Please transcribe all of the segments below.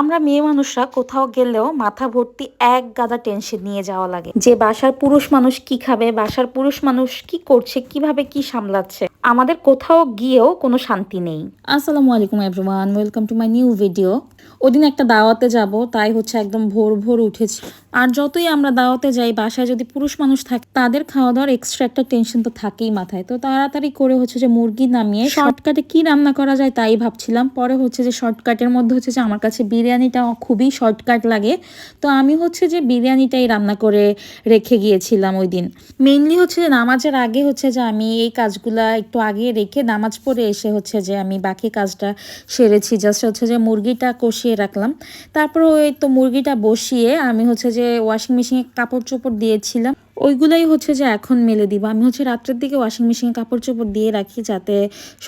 আমরা মেয়ে মানুষরা কোথাও গেলেও মাথা ভর্তি এক গাদা টেনশন নিয়ে যাওয়া লাগে। যে বাসার পুরুষ মানুষ কি খাবে বাসার পুরুষ মানুষ কি করছে কীভাবে কি সামলাচ্ছে আমাদের কোথাও গিয়েও কোনো শান্তি নেই। আসসালামু আলাইকুম everyone welcome to my new video ওদিন একটা দাওয়াতে যাব তাই হচ্ছে একদম ভোর ভোর উঠেছি। আর যতই আমরা দাওয়াতে যাই বাসায় যদি পুরুষ মানুষ থাকে তাদের খাওয়া দাওয়ার এক্সট্রা একটা টেনশন তো থাকেই মাথায়। তো তাড়াতাড়ি করে হচ্ছে যে মুরগি নামিয়ে শর্টকাটে কি রান্না করা যায় তাই ভাবছিলাম। পরে হচ্ছে যে শর্টকাটের মধ্যে হচ্ছে যে আমার কাছে বিরিয়ানিটা খুবই শর্টকাট লাগে। তো আমি হচ্ছে যে বিরিয়ানিটাই রান্না করে রেখে গিয়েছিলাম ওই দিন মেইনলি হচ্ছে যে নামাজের আগে হচ্ছে যে আমি এই কাজগুলা একটু আগে রেখে নামাজ পড়ে এসে হচ্ছে যে আমি বাকি কাজটা সেরেছি। জাস্ট হচ্ছে যে মুরগিটা কষিয়ে রাখলাম। তারপর ওই তো মুরগিটা বসিয়ে আমি হচ্ছে যে ওয়াশিং মেশিনে কাপড় চোপড় দিয়েছিলাম। ওইগুলাই হচ্ছে যে এখন মেলে দিব। আমি হচ্ছে রাত্রের দিকে ওয়াশিং মেশিনে কাপড় চোপড় দিয়ে রাখি যাতে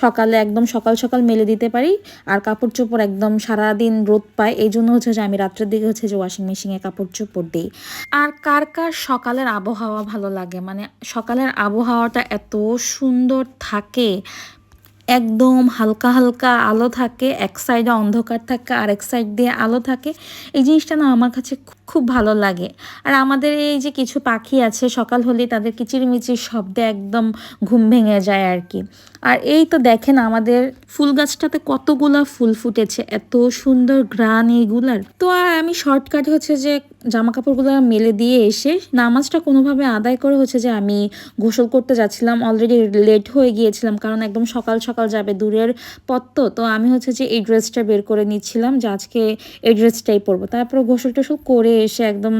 সকালে একদম সকাল সকাল মেলে দিতে পারি আর কাপড় চোপড় একদম সারাদিন রোদ পায়। এই জন্য হচ্ছে যে আমি রাত্রের দিকে হচ্ছে যে ওয়াশিং মেশিনে কাপড় চোপড় দিই। আর কার কার সকালের আবহাওয়া ভালো লাগে? মানে সকালের আবহাওয়াটা এত সুন্দর থাকে একদম হালকা হালকা আলো থাকে, এক সাইডে অন্ধকার থাকে আর এক সাইড দিয়ে আলো থাকে। এই জিনিসটা না আমার কাছে খুব ভালো লাগে। আর আমাদের এই যে কিছু পাখি আছে, সকাল হলে তাদের কিচিরমিচির শব্দে একদম ঘুম ভেঙে যায় আর কি। আর এই তো দেখেন আমাদের ফুল গাছটাতে কতগুলা ফুল ফুটেছে, এত সুন্দর গ্রান এইগুলার। তো আর আমি শর্টকাটে হচ্ছে যে জামা কাপড়গুলো মেলে দিয়ে এসে নামাজটা কোনোভাবে আদায় করে হচ্ছে যে আমি গোসল করতে যাচ্ছিলাম। অলরেডি লেট হয়ে গিয়েছিলাম কারণ একদম সকাল সকাল যাবে দূরের পথ তো। তো আমি হচ্ছে যে এই ড্রেসটা বের করে নিচ্ছিলাম যে আজকে এই ড্রেসটাই পরবো। তারপর গোসল টোসল করে এসে একদম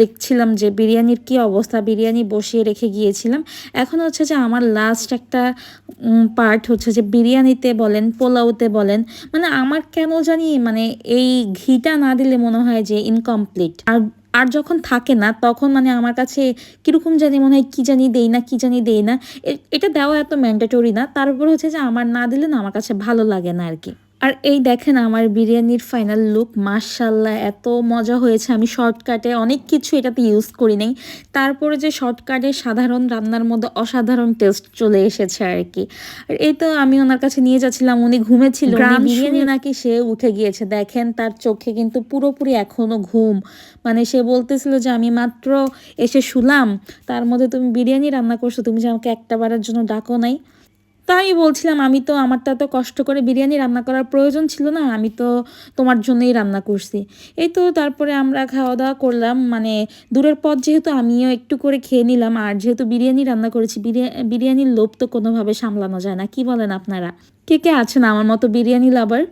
দেখছিলাম যে বিরিয়ানির কি অবস্থা, বিরিয়ানি বসিয়ে রেখে গিয়েছিলাম। এখন হচ্ছে যে আমার লাস্ট একটা পার্ট হচ্ছে যে বিরিয়ানিতে বলেন, পোলাওতে বলেন মানে আমার কেন জানি মানে এই ঘিটা না দিলে মনে হয় যে ইনকমপ্লিট আর আর যখন থাকে না, তখন মানে আমার কাছে কীরকম জানি মনে হয় কী জানি দেই না, কী জানি দেই না। এটা দেওয়া এত ম্যান্ডেটরি না। তারপর হচ্ছে যে আমার না দিলে না আমার কাছে ভালো লাগে না আর কি। আর এই দেখেন আমার বিরিয়ানির ফাইনাল লুক মার্শাল্লাহ এত মজা হয়েছে। আমি শর্টকাটে অনেক কিছু এটাতে ইউজ করি নাই। তারপরে যে শর্টকাটে সাধারণ রান্নার মধ্যে অসাধারণ টেস্ট চলে এসেছে আর কি আর এই তো আমি ওনার কাছে নিয়ে যাচ্ছিলাম উনি ঘুমেছিল। বিরিয়ানি নাকি সে উঠে গিয়েছে। দেখেন তার চোখে কিন্তু পুরোপুরি এখনও ঘুম। মানে সে বলতেছিল যে আমি মাত্র এসে শুলাম তার মধ্যে তুমি বিরিয়ানি রান্না করছ তুমি যে আমাকে একটা বারের জন্য ডাকো নাই। তাই বলছিলাম, আমি তো, আমারটা তো কষ্ট করে বিরিয়ানি রান্না করার প্রয়োজন ছিল না, আমি তো তোমার জন্যই রান্না করছি। এই তো তারপরে আমরা খাওয়া দাওয়া করলাম মানে দূরের পথ যেহেতু আমিও একটু করে খেয়ে নিলাম, আর যেহেতু বিরিয়ানি রান্না করেছি বিরিয়ানির লোভ তো কোনোভাবে সামলানো যায় না, কি বলেন আপনারা? কে কে আছেন আমার মতো বিরিয়ানি লাভার?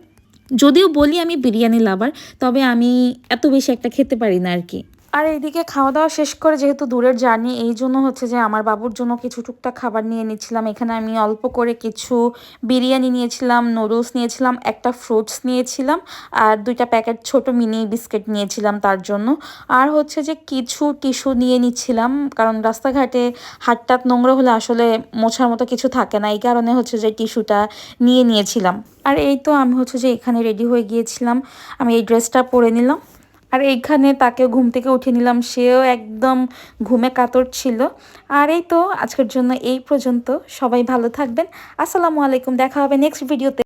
যদিও বলি আমি বিরিয়ানি লাভার, তবে আমি এত বেশি একটা খেতে পারি না আর কি। আর এইদিকে খাওয়া দাওয়া শেষ করে যেহেতু দূরের জার্নি, এই জন্য হচ্ছে যে আমার বাবুর জন্য কিছু টুকটাক খাবার নিয়ে নিচ্ছিলাম। এখানে আমি অল্প করে কিছু বিরিয়ানি নিয়েছিলাম নুডলস নিয়েছিলাম, একটা ফ্রুটস নিয়েছিলাম, আর দুইটা প্যাকেট ছোট মিনি বিস্কিট নিয়েছিলাম তার জন্য। আর হচ্ছে যে কিছু টিস্যু নিয়ে নিচ্ছিলাম, কারণ রাস্তাঘাটে হাটটাত নোংরা হলে আসলে মোছার মতো কিছু থাকে না, এই কারণে হচ্ছে যে টিস্যুটা নিয়ে নিয়েছিলাম। আর এই তো আমি হচ্ছে যে এখানে রেডি হয়ে গিয়েছিলাম। আমি এই ড্রেসটা পরে নিলাম। আর এইখানে তাকে ঘুম থেকে উঠে নিলাম। সেও একদম ঘুমে কাতর ছিল। আর এই তো আজকের জন্য এই পর্যন্ত। সবাই ভালো থাকবেন। আসসালামু আলাইকুম। দেখা হবে নেক্সট ভিডিওতে